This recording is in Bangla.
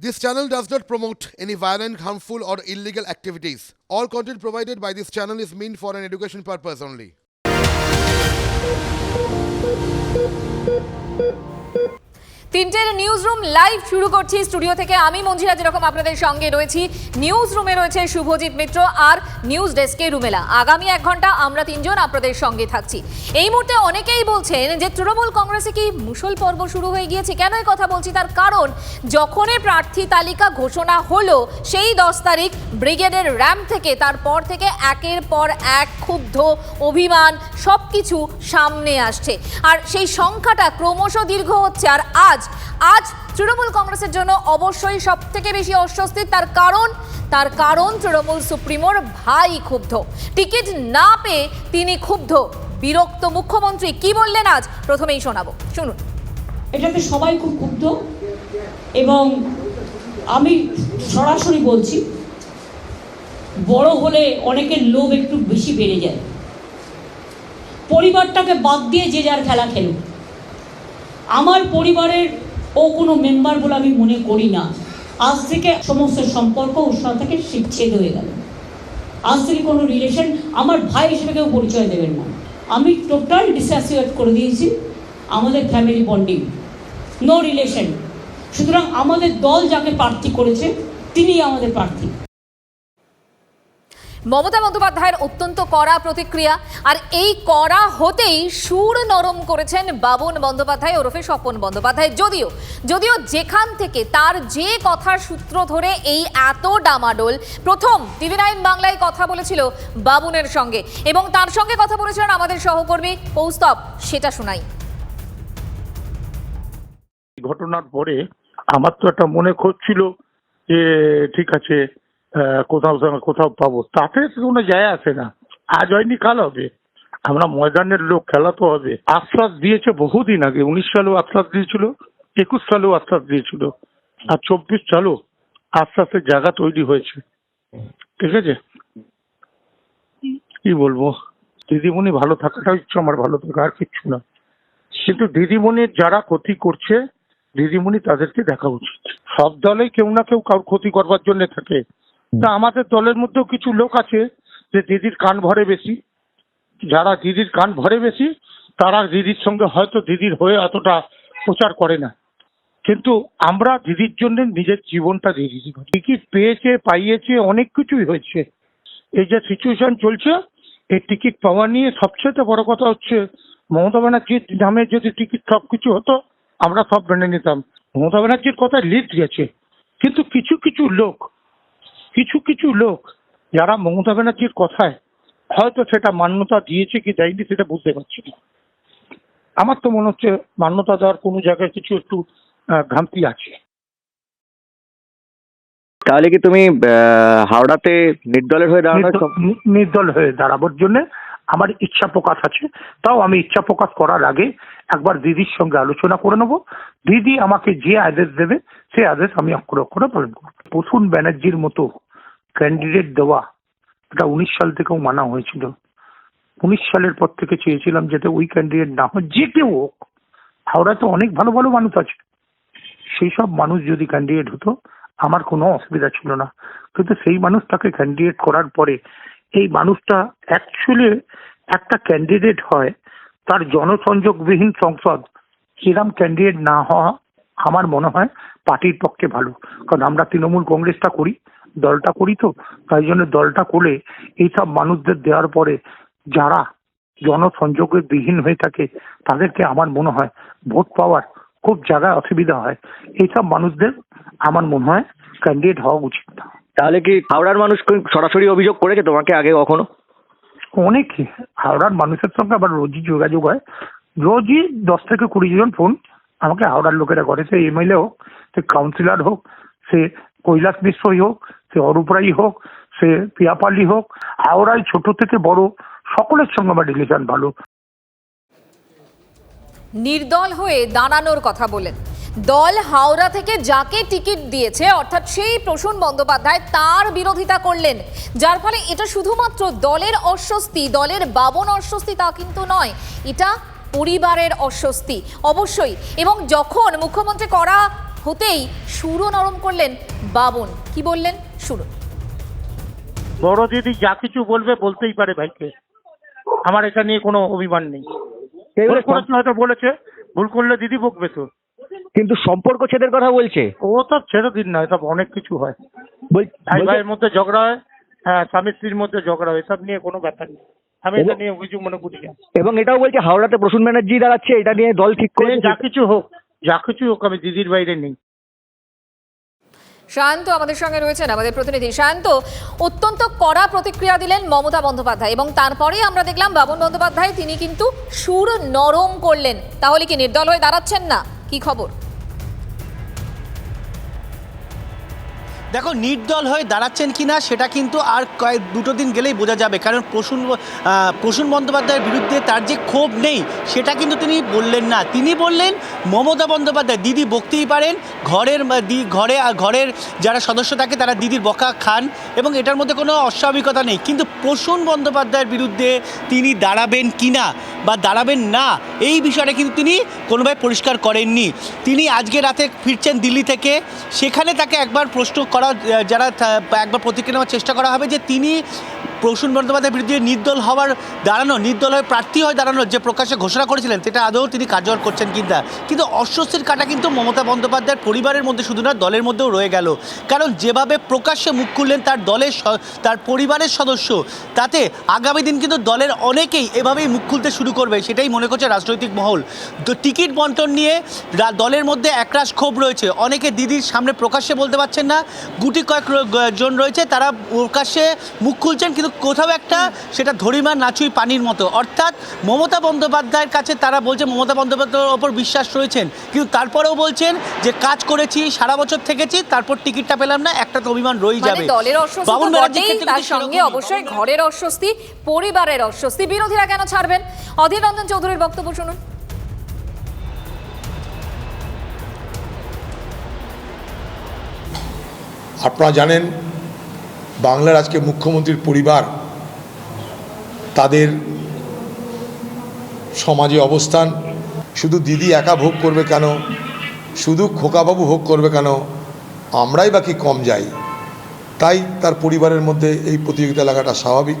This channel does not promote any violent, harmful, or illegal activities. All content provided by this channel is meant for an education purpose only. তিনটের নিউজ রুম লাইভ শুরু করছি। স্টুডিও থেকে আমি মঞ্জিরা যেরকম আপনাদের সঙ্গে রয়েছি নিউজ রুমে রয়েছে শুভজিৎ মিত্র আর নিউজ ডেস্কে রুমেলা। আগামী এক ঘণ্টা আমরা তিনজন আপনাদের সঙ্গে থাকছি। এই মুহূর্তে অনেকেই বলছেন যে তৃণমূল কংগ্রেসে কি মুসল পর্ব শুরু হয়ে গিয়েছে? কেন কথা বলছি? তার কারণ যখনই প্রার্থী তালিকা ঘোষণা হলো, সেই দশ তারিখ ব্রিগেডের র্যাম্প থেকে, তারপর থেকে একের পর এক ক্ষুব্ধ অভিমান সব কিছু সামনে আসছে। আর সেই সংখ্যাটা ক্রমশ দীর্ঘ হচ্ছে, আর আজ আজ তৃণমূল কংগ্রেসের জন্য অবশ্যই সব থেকে বেশি অস্বস্তি তার কারণ তার কারণ তৃণমূল সুপ্রিমোর ভাই ক্ষুব্ধ। টিকিট না পেয়ে তিনি ক্ষুব্ধ। বিরক্ত মুখ্যমন্ত্রী কি বললেন আজ? প্রথমেই শোনাবো। শুনুন। এটাতে সবাই খুব ক্ষুব্ধ। এবং আমি সরাসরি বলছি, বড় হলে অনেকের লোভ একটু বেশি বেড়ে যায়। পরিবারটাকে বাদ দিয়ে যে যার খেলা খেলুক। আমার পরিবারের ও কোনো মেম্বার বলে আমি মনে করি না। আজ থেকে সমস্ত সম্পর্ক সাথে থেকে শিবছেদ হয়ে গেল। আজ থেকে কোনো রিলেশন আমার ভাই হিসেবে কেউ পরিচয় দেবেন না। আমি টোটাল ডিসঅ্যাসোসিয়েট করে দিয়েছি। আমাদের ফ্যামিলি বন্ডিং নো রিলেশন সুতরাং আমাদের দল যাকে প্রার্থী করেছে তিনি আমাদের প্রার্থী। মমতা বন্দ্যোপাধ্যায়ের অত্যন্ত কড়া প্রতিক্রিয়া, আর এই কড়া হতেই সুর নরম করেছেন বাবুন বন্দ্যোপাধ্যায় ওরফে স্বপন বন্দ্যোপাধ্যায়। যদিও যদিও যেখান থেকে তার যে কথার সূত্র ধরে এই এত ডামাডোল, প্রথম টিভি নাইন বাংলায় কথা বলেছিল বাবুনের সঙ্গে। এবং তার সঙ্গে কথা বলেছিলেন আমাদের সহকর্মী কৌস্তব সেটা শোনাই। ঘটনার পরে আমার তো একটা মনে করছিল যে ঠিক আছে কোথাও কোথাও পাবো। তাতে কোনো যায় আসে না। আজ হয়নি, কাল হবে। আমরা ময়দানের লোক, খেলা তো হবে। আশ্বাস দিয়েছে বহুদিন আগে। উনিশ সালেও আশ্বাস দিয়েছিল, একুশ সালেও আশ্বাস দিয়েছিল, আর চব্বিশ সালেও আশ্বাসের জায়গা তৈরি হয়েছে। ঠিক আছে? কি বলব? দিদিমণি ভালো থাকাটা হচ্ছে আমার ভালো থাকা, আর কিচ্ছু না। কিন্তু দিদিমণির যারা ক্ষতি করছে দিদিমণি তাদেরকে দেখা উচিত। সব দলেই কেউ না কেউ কারোর ক্ষতি করবার জন্য থাকে। তা আমাদের দলের মধ্যেও কিছু লোক আছে যে দিদির কান ভরে বেশি। যারা দিদির কান ভরে বেশি তারা দিদির সঙ্গে হয়তো দিদির হয়ে অতটা প্রচার করে না। কিন্তু আমরা দিদির জন্য নিজের জীবনটা দিয়ে দিয়েছি টিকিট পেয়েছে পাইয়েছে অনেক কিছুই হয়েছে। এই যে সিচুয়েশন চলছে এই টিকিট পাওয়া নিয়ে সবচেয়ে বড় কথা হচ্ছে মমতা ব্যানার্জির নামে যদি টিকিট সব কিছু হতো আমরা সব মেনে নিতাম। মমতা ব্যানার্জির কথা লিস্ট গেছে কিন্তু কিছু কিছু লোক কিছু কিছু লোক যারা মমতা ব্যানার্জির কথায় হয়তো সেটা মান্যতা দিয়েছে কি দেয়নি সেটা বুঝতে পারছি না। আমার তো মনে হচ্ছে মান্যতা দেওয়ার কোনো জায়গায় কিছু একটু ভ্রান্তি আছে। তাহলে কি তুমি হাওড়াতে নির্দলের হয়ে দাঁড়ানোর নির্দ- নির্দল হয়ে দাঁড়াবার জন্য আমার ইচ্ছা প্রকাশ আছে, তাও আমি ইচ্ছা প্রকাশ করার আগে একবার দিদির সঙ্গে আলোচনা করে নেব। দিদি আমাকে যে আদেশ দেবে, সেই আদেশ আমি অক্ষরে অক্ষরে পালন করব। প্রসূন ব্যানার্জির মতো ক্যান্ডিডেট দেওয়া, এটা উনিশ সাল থেকেও মানা হয়েছিল। উনিশ সালের পর থেকে চেয়েছিলাম যাতে ওই ক্যান্ডিডেট না হয়, যে কেউ হোক। হাওড়াতে অনেক ভালো ভালো মানুষ আছে। সেই সব মানুষ যদি ক্যান্ডিডেট হতো, আমার কোনো অসুবিধা ছিল না। কিন্তু সেই মানুষটাকে ক্যান্ডিডেট করার পরে এই মানুষটা অ্যাকচুয়ালি একটা ক্যান্ডিডেট হয়, তার জনসংযোগবিহীন সংসদ সেরাম ক্যান্ডিডেট না হওয়া আমার মনে হয় পার্টির পক্ষে ভালো। কারণ আমরা তৃণমূল কংগ্রেসটা করি, দলটা করি তো, তাই জন্য দলটা করে এইসব মানুষদের দেওয়ার পরে যারা জনসংযোগে বিহীন হয়ে থাকে, তাদেরকে আমার মনে হয় ভোট পাওয়ার খুব জায়গায় অসুবিধা হয়। এইসব মানুষদের আমার মনে হয় ক্যান্ডিডেট হওয়া উচিত। না তাহলে কি হাওড়ার মানুষ কি সরাসরি অভিযোগ করেছে তোমাকে আগে কখনো? অনেকে হাওড়ার মানুষের সঙ্গে আবার রোজই যোগাযোগ হয়। রোজই দশ থেকে কুড়ি জন ফোন আমাকে হাওড়ার লোকেরা করে। সে এমএলএ হোক সে কাউন্সিলর হোক সে কৈলাস মিশ্রই হোক সে অরূপ রাই হোক সে পিয়াপালি হোক হাওড়ায় ছোট থেকে বড় সকলের সঙ্গে আমার রিলেশন ভালো। নির্দল হয়ে দাঁড়ানোর কথা বলেন। দল হাওড়া থেকে যাকে টিকিট দিয়েছে অর্থাৎ সেই প্রসূন বন্দ্যোপাধ্যায় তার বিরোধিতা করলেন। যার ফলে এটা শুধুমাত্র দলের অস্বস্তি দলের বাবন অস্বস্তি তা কিন্তু নয় এটা পরিবারের অস্বস্তি। অবশ্যই এবং যখন মুখ্যমন্ত্রী করা হতেই সুরও নরম করলেন বাবন কি বললেন? শুনুন। বড় দিদি যা কিছু বলবে বলতেই পারে ভাইকে। আমার এটা নিয়ে কোনো অভিমান নেই। হয়তো বলেছে ভুল করলে দিদি বকবে তো। কিন্তু সম্পর্ক ছেদের কথা বলছে? ও তো ছেড়ে দিন না এসব অনেক কিছু হয়। ভাই ভাইয়ের মধ্যে ঝগড়া হয় হ্যাঁ স্বামী স্ত্রীর মধ্যে ঝগড়া হয় এসব নিয়ে কোনো ব্যাপার নেই। আমি এটা এবং- নিয়ে অভিযোগ মনে করি না। এবং এটাও বলছে হাওড়াতে প্রসূন ব্যানার্জি দাঁড়াচ্ছে এটা নিয়ে দল ঠিক করে যা কিছু হোক যা কিছু হোক আমি দিদির বাইরে নেই। শান্ত আমাদের সঙ্গে রয়েছেন আমাদের প্রতিনিধি। শান্ত অত্যন্ত কড়া প্রতিক্রিয়া দিলেন মমতা বন্দ্যোপাধ্যায় এবং তারপরেই আমরা দেখলাম বাবন বন্দ্যোপাধ্যায় তিনি কিন্তু সুর নরম করলেন। তাহলে কি নির্দল হয়ে দাঁড়াচ্ছেন না? কি খবর? দেখো, নির্দল হয়ে দাঁড়াচ্ছেন কি না সেটা কিন্তু আর কয়েক, দুটো দিন গেলেই বোঝা যাবে। কারণ প্রসূন প্রসূন বন্দ্যোপাধ্যায়ের বিরুদ্ধে তার যে ক্ষোভ নেই, সেটা কিন্তু তিনি বললেন না। তিনি বললেন, মমতা বন্দ্যোপাধ্যায়, দিদি বকতেই পারেন, ঘরের দি, ঘরে ঘরের যারা সদস্য থাকে, তারা দিদির বকা খান এবং এটার মধ্যে কোনো অস্বাভাবিকতা নেই। কিন্তু প্রসূন বন্দ্যোপাধ্যায়ের বিরুদ্ধে তিনি দাঁড়াবেন কি না বা দাঁড়াবেন না, এই বিষয়টা কিন্তু তিনি কোনোভাবে পরিষ্কার করেননি। তিনি আজকে রাতে ফিরছেন দিল্লি থেকে, সেখানে তাকে একবার প্রশ্ন করা যারা একবার প্রতিক্রিয়া নেওয়ার চেষ্টা করা হবে যে তিনি প্রসূন বন্দ্যোপাধ্যায়ের বিরুদ্ধে নির্দল হওয়ার দাঁড়ানো, নির্দল হয়ে প্রার্থী হয়ে দাঁড়ানোর যে প্রকাশ্যে ঘোষণা করেছিলেন, সেটা আদৌ তিনি কার্যকর করছেন কিনা কিন্তু অস্বস্তির কাটা কিন্তু মমতা বন্দ্যোপাধ্যায়ের পরিবারের মধ্যে শুধু না দলের মধ্যেও রয়ে গেল। কারণ যেভাবে প্রকাশ্যে মুখ খুললেন তার দলের তার পরিবারের সদস্য, তাতে আগামী দিন কিন্তু দলের অনেকেই এভাবেই মুখ খুলতে শুরু করবে, সেটাই মনে করছে রাজনৈতিক মহল। তো টিকিট বন্টন নিয়ে দলের মধ্যে একরাশ ক্ষোভ রয়েছে। অনেকে দিদির সামনে প্রকাশ্যে বলতে পারছেন না, গুটি কয়েক জন রয়েছে, তারা প্রকাশ্যে মুখ খুলছেন, কিন্তু কোথাও একটা সেটা ধরিমা নাচুই পানির মতো। অর্থাৎ মমতা বন্দ্যোপাধ্যায়ের কাছে তারা বলছে মমতা বন্দ্যোপাধ্যায়ের ওপর বিশ্বাস রয়েছেন। কিন্তু তারপরেও বলছেন যে কাজ করেছি সারা বছর থেকেছি তারপর টিকিটটা পেলাম না একটা তো অভিমান রয়েই মানে যাবে। দলের অস্বস্তি তার সঙ্গে অবশ্যই ঘরের অস্বস্তি পরিবারের অস্বস্তি। বিরোধীরা কেন ছাড়বেন? অধীর রঞ্জন চৌধুরীর বক্তব্য শুনুন। আপনারা জানেন বাংলার আজকে মুখ্যমন্ত্রীর পরিবার, তাদের সমাজে অবস্থান, শুধু দিদি একা ভোগ করবে কেন? শুধু খোকাবাবু ভোগ করবে কেন? আমরাই বাকি কম যাই? তাই তার পরিবারের মধ্যে এই প্রতিযোগিতা লাগাটা স্বাভাবিক।